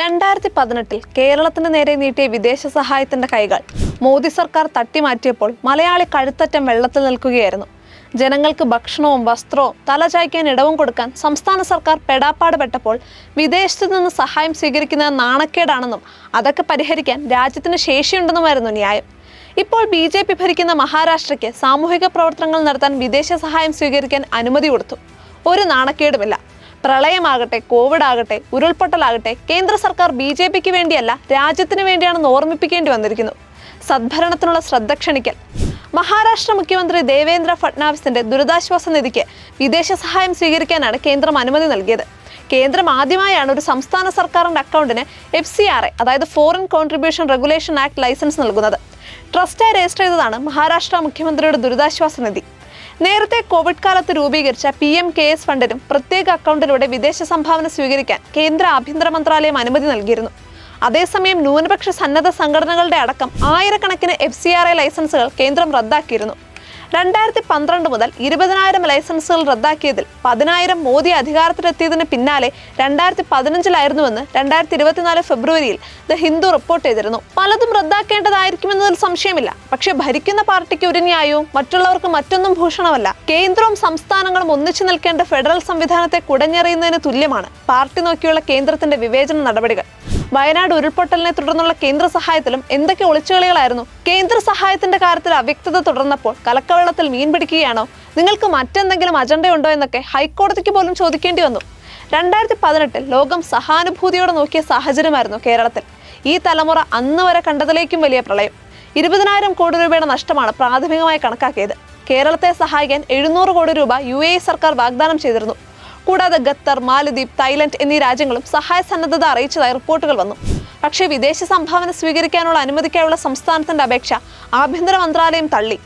രണ്ടായിരത്തി പതിനെട്ടിൽ കേരളത്തിന് നേരെ നീട്ടിയ വിദേശ സഹായത്തിന്റെ കൈകൾ മോദി സർക്കാർ തട്ടിമാറ്റിയപ്പോൾ മലയാളി കഴുത്തറ്റം വെള്ളത്തിൽ നിൽക്കുകയായിരുന്നു. ജനങ്ങൾക്ക് ഭക്ഷണവും വസ്ത്രവും തലചായ്ക്കാൻ ഇടവും കൊടുക്കാൻ സംസ്ഥാന സർക്കാർ പെടാപ്പാട് പെട്ടപ്പോൾ വിദേശത്തു നിന്ന് സഹായം സ്വീകരിക്കുന്നത് നാണക്കേടാണെന്നും അതൊക്കെ പരിഹരിക്കാൻ രാജ്യത്തിന് ശേഷിയുണ്ടെന്നുമായിരുന്നു ന്യായം. ഇപ്പോൾ ബി ജെ പി ഭരിക്കുന്ന മഹാരാഷ്ട്രയ്ക്ക് സാമൂഹിക പ്രവർത്തനങ്ങൾ നടത്താൻ വിദേശ സഹായം സ്വീകരിക്കാൻ അനുമതി കൊടുത്തു. ഒരു നാണക്കേടുമില്ല. പ്രളയമാകട്ടെ കോവിഡ് ആകട്ടെ ഉരുൾപൊട്ടലാകട്ടെ കേന്ദ്ര സർക്കാർ ബി ജെ പിക്ക് വേണ്ടിയല്ല രാജ്യത്തിന് വേണ്ടിയാണെന്ന് ഓർമ്മിപ്പിക്കേണ്ടി വന്നിരിക്കുന്നു. സദ്ഭരണത്തിനുള്ള ശ്രദ്ധ ക്ഷണിക്കൽ. മഹാരാഷ്ട്ര മുഖ്യമന്ത്രി ദേവേന്ദ്ര ഫട്നാവിസിന്റെ ദുരിതാശ്വാസ നിധിക്ക് വിദേശ സഹായം സ്വീകരിക്കാനാണ് കേന്ദ്രം അനുമതി നൽകിയത്. കേന്ദ്രം ആദ്യമായാണ് ഒരു സംസ്ഥാന സർക്കാരിന്റെ അക്കൗണ്ടിന് എഫ് സി ആർ എ അതായത് foreign contribution regulation act licence നൽകുന്നത്. ട്രസ്റ്റായി രജിസ്റ്റർ ചെയ്തതാണ് മഹാരാഷ്ട്ര മുഖ്യമന്ത്രിയുടെ ദുരിതാശ്വാസ നിധി. നേരത്തെ കോവിഡ് കാലത്ത് രൂപീകരിച്ച പി എം കെ എസ് ഫണ്ടിനും പ്രത്യേക അക്കൗണ്ടിലൂടെ വിദേശ സംഭാവന സ്വീകരിക്കാൻ കേന്ദ്ര ആഭ്യന്തര മന്ത്രാലയം അനുമതി നൽകിയിരുന്നു. അതേസമയം ന്യൂനപക്ഷ സന്നദ്ധ സംഘടനകളുടെ അടക്കം ആയിരക്കണക്കിന് എഫ് സി ആർ എ ലൈസൻസുകൾ കേന്ദ്രം റദ്ദാക്കിയിരുന്നു. രണ്ടായിരത്തി പന്ത്രണ്ട് മുതൽ ഇരുപതിനായിരം ലൈസൻസുകൾ റദ്ദാക്കിയതിൽ പതിനായിരം മോദി അധികാരത്തിലെത്തിയതിന് പിന്നാലെ രണ്ടായിരത്തി പതിനഞ്ചിലായിരുന്നുവെന്ന് രണ്ടായിരത്തി ഇരുപത്തിനാല് ഫെബ്രുവരിയിൽ ദ ഹിന്ദു റിപ്പോർട്ട് ചെയ്തിരുന്നു. പലതും റദ്ദാക്കേണ്ടതായിരിക്കുമെന്നതിൽ സംശയമില്ല. പക്ഷേ ഭരിക്കുന്ന പാർട്ടിക്ക് ഒരു ന്യായവും മറ്റുള്ളവർക്ക് മറ്റൊന്നും ഭൂഷണമല്ല. കേന്ദ്രവും സംസ്ഥാനങ്ങളും ഒന്നിച്ചു നിൽക്കേണ്ട ഫെഡറൽ സംവിധാനത്തെ കുടഞ്ഞെറിയുന്നതിന് തുല്യമാണ്. പാർട്ടി നോക്കിയുള്ള കേന്ദ്രത്തിന്റെ വിവേചന നടപടികൾ. വയനാട് ഉരുൾപൊട്ടലിനെ തുടർന്നുള്ള കേന്ദ്ര സഹായത്തിലും എന്തൊക്കെ ഒളിച്ചുകളികളായിരുന്നു കേന്ദ്ര സഹായത്തിന്റെ കാര്യത്തിൽ അവ്യക്തത തുടർന്നപ്പോൾ കലക്കവെള്ളത്തിൽ മീൻ പിടിക്കുകയാണോ? നിങ്ങൾക്ക് മറ്റെന്തെങ്കിലും അജണ്ടയുണ്ടോ എന്നൊക്കെ ഹൈക്കോടതിക്ക് പോലും ചോദിക്കേണ്ടി വന്നു. രണ്ടായിരത്തി പതിനെട്ടിൽ ലോകം സഹാനുഭൂതിയോടെ നോക്കിയ സാഹചര്യമായിരുന്നു കേരളത്തിൽ. ഈ തലമുറ അന്ന് വരെ കണ്ടതിലേക്കും വലിയ പ്രളയം. ഇരുപതിനായിരം കോടി രൂപയുടെ നഷ്ടമാണ് പ്രാഥമികമായി കണക്കാക്കിയത്. കേരളത്തെ സഹായിക്കാൻ എഴുന്നൂറ് കോടി രൂപ യു സർക്കാർ വാഗ്ദാനം ചെയ്തിരുന്നു. കൂടാതെ ഖത്തർ മാലദ്വീപ് തായ്ലൻഡ് എന്നീ രാജ്യങ്ങളും സഹായ സന്നദ്ധത അറിയിച്ചതായി റിപ്പോർട്ടുകൾ വന്നു. പക്ഷേ വിദേശ സംഭാവന സ്വീകരിക്കാനുള്ള അനുമതിക്കായുള്ള സംസ്ഥാനത്തിന്റെ അപേക്ഷ ആഭ്യന്തര മന്ത്രാലയം തള്ളി.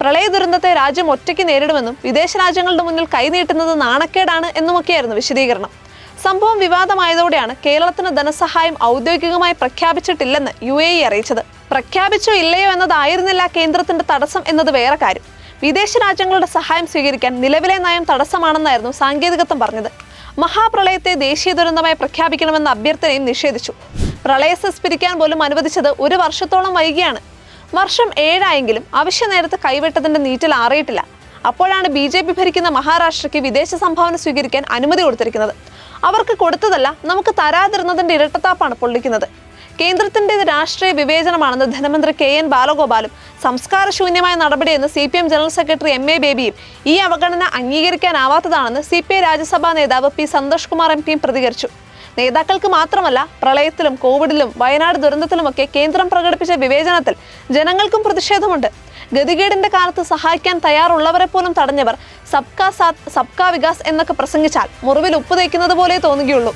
പ്രളയ ദുരന്തത്തെ രാജ്യം ഒറ്റയ്ക്ക് നേരിടുമെന്നും വിദേശ രാജ്യങ്ങളുടെ മുന്നിൽ കൈനീട്ടുന്നത് നാണക്കേടാണ് എന്നുമൊക്കെയായിരുന്നു വിശദീകരണം. സംഭവം വിവാദമായതോടെയാണ് കേരളത്തിന് ധനസഹായം ഔദ്യോഗികമായി പ്രഖ്യാപിച്ചിട്ടില്ലെന്ന് യു അറിയിച്ചത്. പ്രഖ്യാപിച്ചോ ഇല്ലയോ എന്നതായിരുന്നില്ല കേന്ദ്രത്തിന്റെ തടസ്സം എന്നത് വേറെ കാര്യം. വിദേശ രാജ്യങ്ങളുടെ സഹായം സ്വീകരിക്കാൻ നിലവിലെ നയം തടസ്സമാണെന്നായിരുന്നു സാങ്കേതികത്വം പറഞ്ഞത്. മഹാപ്രളയത്തെ ദേശീയ ദുരന്തമായി പ്രഖ്യാപിക്കണമെന്ന അഭ്യർത്ഥനയും നിഷേധിച്ചു. പ്രളയ സെസ് പിരിക്കാൻ പോലും അനുവദിച്ചത് ഒരു വർഷത്തോളം വൈകിയാണ്. വർഷം ഏഴായെങ്കിലും അവശ്യ നേരത്ത് കൈവിട്ടതിന്റെ നീറ്റൽ ആറിയിട്ടില്ല. അപ്പോഴാണ് ബി ജെ പി ഭരിക്കുന്ന മഹാരാഷ്ട്രയ്ക്ക് വിദേശ സംഭാവന സ്വീകരിക്കാൻ അനുമതി കൊടുത്തിരിക്കുന്നത്. അവർക്ക് കൊടുത്തതല്ല നമുക്ക് തരാതിരുന്നതിന്റെ ഇരട്ടത്താപ്പാണ് പൊള്ളിക്കുന്നത്. കേന്ദ്രത്തിന്റെ രാഷ്ട്രീയ വിവേചനമാണെന്ന് ധനമന്ത്രി കെ എൻ ബാലഗോപാലും സംസ്കാര ശൂന്യമായ നടപടിയെന്ന് C P M general secretary M A ബേബിയും ഈ അവഗണന അംഗീകരിക്കാനാവാത്തതാണെന്ന് സി പി ഐ രാജ്യസഭാ നേതാവ് പി സന്തോഷ് കുമാർ എം പിയും പ്രതികരിച്ചു. നേതാക്കൾക്ക് മാത്രമല്ല പ്രളയത്തിലും കോവിഡിലും വയനാട് ദുരന്തത്തിലുമൊക്കെ കേന്ദ്രം പ്രകടിപ്പിച്ച വിവേചനത്തിൽ ജനങ്ങൾക്കും പ്രതിഷേധമുണ്ട്. ഗതികേടിന്റെ കാലത്ത് സഹായിക്കാൻ തയ്യാറുള്ളവരെ പോലും തടഞ്ഞവർ സബ്കാ സാത്ത് സബ്കാ വികാസ് എന്നൊക്കെ പ്രസംഗിച്ചാൽ മുറിവിൽ ഉപ്പ് തേക്കുന്നത് പോലെ തോന്നുകയുള്ളൂ.